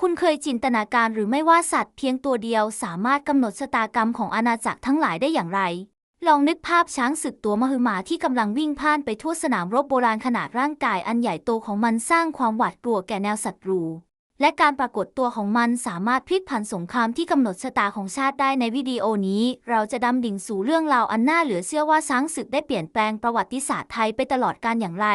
คุณเคยจินตนาการหรือไม่ว่าสัตว์เพียงตัวเดียวสามารถกำหนดชะตากรรมของอาณาจักรทั้งหลายได้อย่างไร ลองนึกภาพช้างศึกตัวมหึมาที่กำลังวิ่งพ่านไปทั่วสนามรบโบราณขนาดร่างกายอันใหญ่โตของมันสร้างความหวาดกลัวแก่แนวศัตรู และการปรากฏตัวของมันสามารถพลิกผันสงครามที่กำหนดชะตาของชาติได้ในวิดีโอนี้ เราจะดำดิ่งสู่เรื่องราวอันน่าเหลือเชื่อว่าช้างศึกได้เปลี่ยนแปลงประวัติศาสตร์ไทยไปตลอดกาลอย่างไร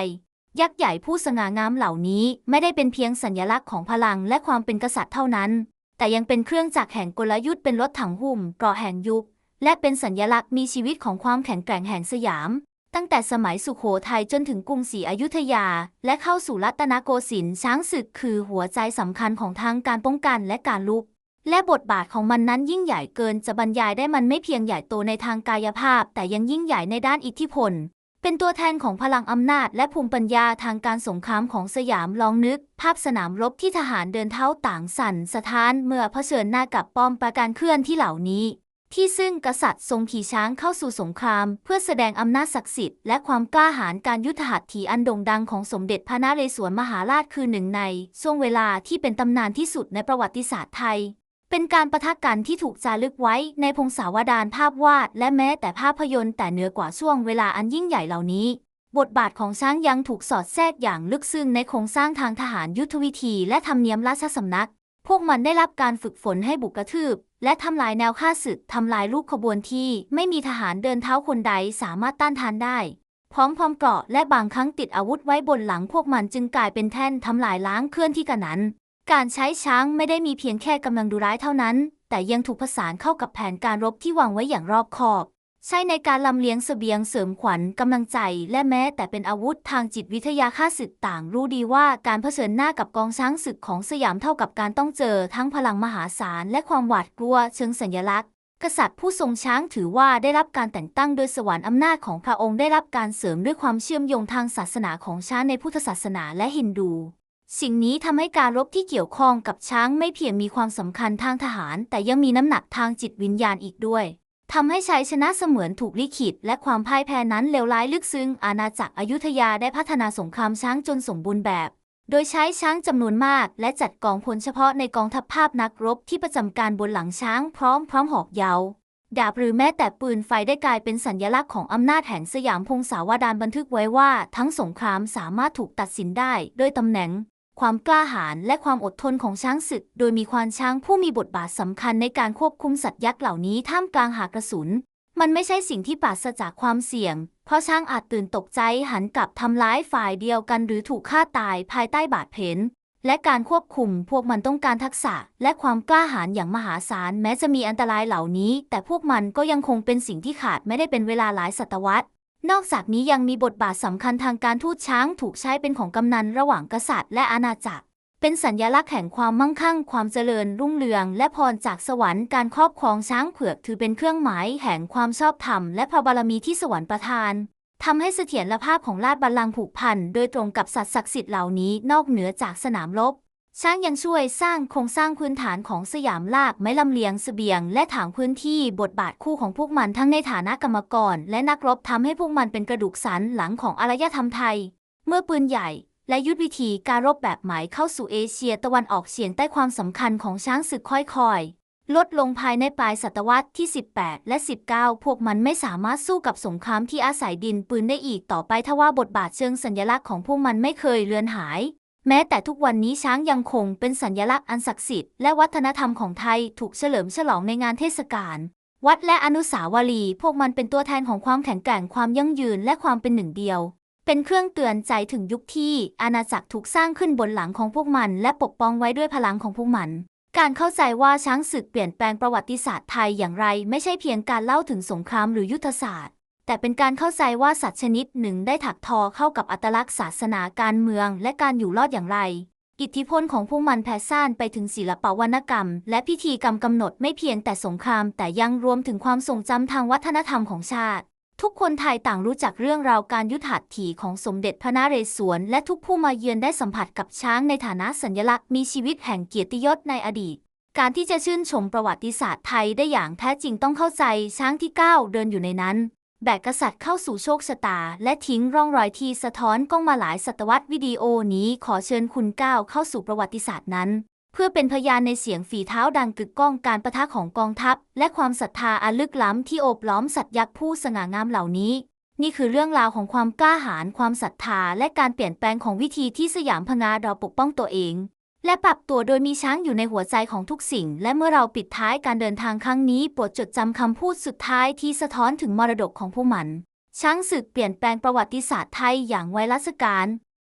ยักษ์ใหญ่ผู้สง่างามเหล่านี้ไม่ได้เป็นเพียงสัญลักษณ์ของพลังและความเป็นกษัตริย์เท่านั้น แต่ยังเป็นเครื่องจักรแห่งกลยุทธ์เป็นรถถังหุ่มเกราะแห่งยุค และเป็นสัญลักษณ์มีชีวิตของความแข็งแกร่งแห่งสยาม ตั้งแต่สมัยสุขโขทัยจนถึงกรุงศรีอยุธยา และเข้าสู่รัตนโกสินทร์ช้างศึกคือหัวใจสำคัญของทางการป้องกันและการลุกและบทบาทของมันนั้นยิ่งใหญ่เกินจะบรรยายได้มันไม่เพียงใหญ่โตในทางกายภาพ แต่ยังยิ่งใหญ่ในด้านอิทธิพล เป็นตัวแทนของพลังอำนาจและภูมิปัญญาทางการสงครามของสยามลองนึก ภาพสนามรบที่ทหารเดินเท้าต่างสั่นสะท้านเมื่อเผชิญหน้ากับป้อมปราการเคลื่อนที่เหล่านี้ ที่ซึ่งกษัตริย์ทรงขี่ช้างเข้าสู่สงคราม เพื่อแสดงอำนาจศักดิ์สิทธิ์และความกล้าหาญการยุทธหัตถีอันโด่งดังของสมเด็จพระนเรศวรมหาราชคือหนึ่งในช่วงเวลาที่เป็นตำนานที่สุดในประวัติศาสตร์ไทย เป็นการประทะกันที่ถูกจารึกไว้ในพงศาวดารภาพวาด และแม้แต่ภาพยนตร์แต่เหนือกว่าช่วงเวลาอันยิ่งใหญ่เหล่านี้ บทบาทของช้างยังถูกสอดแทรกอย่างลึกซึ้งในโครงสร้างทางทหารยุทธวิธีและธรรมเนียมราชสำนัก พวกมันได้รับการฝึกฝนให้บุกกระทืบ และทำลายแนวฆ่าศึกทำลายลูกขบวนที่ไม่มีทหารเดินเท้าคนใดสามารถต้านทานได้ พร้อมความเกราะและบางครั้งติดอาวุธไว้บนหลังพวกมันจึงกลายเป็นแท่นทำลายล้างเคลื่อนที่กันนั้น การใช้ช้างไม่ได้มีเพียงแค่กำลังดูร้ายเท่านั้น แต่ยังถูกผสานเข้ากับแผนการรบที่วางไว้อย่างรอบคอบ ใช้ในการลำเลียงเสบียงเสริมขวัญกำลังใจ และแม้แต่เป็นอาวุธทางจิตวิทยาค่าศึกต่าง รู้ดีว่าการเผชิญหน้ากับกองช้างศึกของสยามเท่ากับการต้องเจอทั้งพลังมหาศาลและความหวาดกลัวเชิงสัญลักษณ์กษัตริย์ผู้ทรงช้างถือว่าได้รับการแต่งตั้งโดยสวรรค์อำนาจของพระองค์ได้รับการเสริมด้วยความเชื่อมโยงทางศาสนาของช้างในพุทธศาสนาและฮินดู สิ่งนี้ทำให้การรบที่เกี่ยวข้องกับช้างไม่เพียงมีความสำคัญทางทหาร แต่ยังมีน้ำหนักทางจิตวิญญาณอีกด้วยทำให้ชัยชนะเสมือนถูกลิขิต และความพ่ายแพ้นั้นเลวร้ายลึกซึ้ง อาณาจักรอยุธยาได้พัฒนาสงครามช้างจนสมบูรณ์แบบ โดยใช้ช้างจำนวนมาก และจัดกองพลเฉพาะในกองทัพภาพนักรบที่ประจำการบนหลังช้างพร้อมพร้อมหอกยาวดาบหรือแม้แต่ปืนไฟได้กลายเป็นสัญลักษณ์ของอำนาจแห่งสยามพงศาวดารบันทึกไว้ว่า ทั้งสงครามสามารถถูกตัดสินได้โดยตำแหน่ง ความกล้าหาญและความอดทนของช้างศึก โดยมีควานช้างผู้มีบทบาทสำคัญในการควบคุมสัตว์ยักษ์เหล่านี้ท่ามกลางหากระสุน มันไม่ใช่สิ่งที่ปราศจากความเสี่ยง เพราะช้างอาจตื่นตกใจหันกลับทำร้ายฝ่ายเดียวกันหรือถูกฆ่าตายภายใต้บาดเผนและการควบคุมพวกมันต้องการทักษะ และความกล้าหาญอย่างมหาศาลแม้จะมีอันตรายเหล่านี้ แต่พวกมันก็ยังคงเป็นสิ่งที่ขาดไม่ได้เป็นเวลาหลายศตวรรษ นอกจากนี้ยังมีบทบาทสำคัญทางการทูตช้างถูกใช้เป็นของกำนันระหว่างกษัตริย์และอาณาจักร เป็นสัญญลักษณ์แห่งความมั่งคั่ง ความเจริญรุ่งเรือง และพรจากสวรรค์การครอบครองช้างเผือกถือเป็นเครื่องหมายแห่งความชอบธรรมและพระบารมีที่สวรรค์ประทานทำให้เสถียรภาพของราชบัลลังก์ผูกพันโดยตรงกับสัตว์ศักดิ์สิทธิ์เหล่านี้นอกเหนือจากสนามรบ ช้างยังช่วยสร้างโครงสร้างพื้นฐานของสยามลากไม้ลำเลียงเสบียง และถางพื้นที่บทบาทคู่ของพวกมันทั้งในฐานะกรรมกร และนักรบทำให้พวกมันเป็นกระดูกสันหลังของอารยธรรมไทย เมื่อปืนใหญ่ และยุทธวิธีการรบแบบใหม่เข้าสู่เอเชียตะวันออกเฉียงใต้ความสำคัญของช้างศึกค่อยๆ ลดลงภายในปลายศตวรรษที่ 18 และ 19 พวกมันไม่สามารถสู้กับสงครามที่อาศัยดินปืนได้อีกต่อไปทว่าบทบาทเชิงสัญลักษณ์ของพวกมันไม่เคยเลือนหาย แม้แต่ทุกวันนี้ช้างยังคงเป็นสัญลักษณ์อันศักดิ์สิทธิ์และวัฒนธรรมของไทยถูกเฉลิมฉลองในงานเทศกาลวัดและอนุสาวรีย์พวกมันเป็นตัวแทนของความแข็งแกร่งความยั่งยืนและความเป็นหนึ่งเดียว เป็นเครื่องเตือนใจถึงยุคที่อาณาจักรถูกสร้างขึ้นบนหลังของพวกมันและปกป้องไว้ด้วยพลังของพวกมัน การเข้าใจว่าช้างศึกเปลี่ยนแปลงประวัติศาสตร์ไทยอย่างไร ไม่ใช่เพียงการเล่าถึงสงครามหรือยุทธศาสตร์ แต่เป็นการเข้าใจว่าสัตว์ชนิดหนึ่งได้ถักทอเข้ากับอัตลักษณ์ศาสนาการเมือง และการอยู่รอดอย่างไร อิทธิพลของพวกมันแผ่ซ่านไปถึงศิลปวรรณกรรม และพิธีกรรมกำหนดไม่เพียงแต่สงคราม แต่ยังรวมถึงความทรงจำทางวัฒนธรรมของชาติ ทุกคนไทยต่างรู้จักเรื่องราวการยุทธหัตถีของสมเด็จพระนเรศวร และทุกผู้มาเยือนได้สัมผัสกับช้างในฐานะสัญลักษณ์มีชีวิตแห่งเกียรติยศในอดีตการที่จะชื่นชมประวัติศาสตร์ไทยได้อย่างแท้จริงต้องเข้าใจช้างที่ก้าวเดินอยู่ในนั้น แบกกษัตริย์เข้าสู่โชคชะตา และทิ้งร่องรอยที่สะท้อนกล้องมาหลายศตวรรษวิดีโอนี้ขอเชิญคุณก้าวเข้าสู่ประวัติศาสตร์นั้น เพื่อเป็นพยานในเสียงฝีเท้าดังกึกก้องการประทะของกองทัพ และความศรัทธาอันลึกล้ำที่โอบล้อมสัตว์ยักษ์ผู้สง่างามเหล่านี้ นี่คือเรื่องราวของความกล้าหาญความศรัทธา และการเปลี่ยนแปลงของวิธีที่สยามพงาเราปกป้องตัวเอง และปรับตัวโดยมีช้างอยู่ในหัวใจของทุกสิ่ง และเมื่อเราปิดท้ายการเดินทางครั้งนี้โปรดจดจำคำพูดสุดท้ายที่สะท้อนถึงมรดกของผู้มัน ช้างศึกเปลี่ยนแปลงประวัติศาสตร์ไทยอย่างไวรัสการ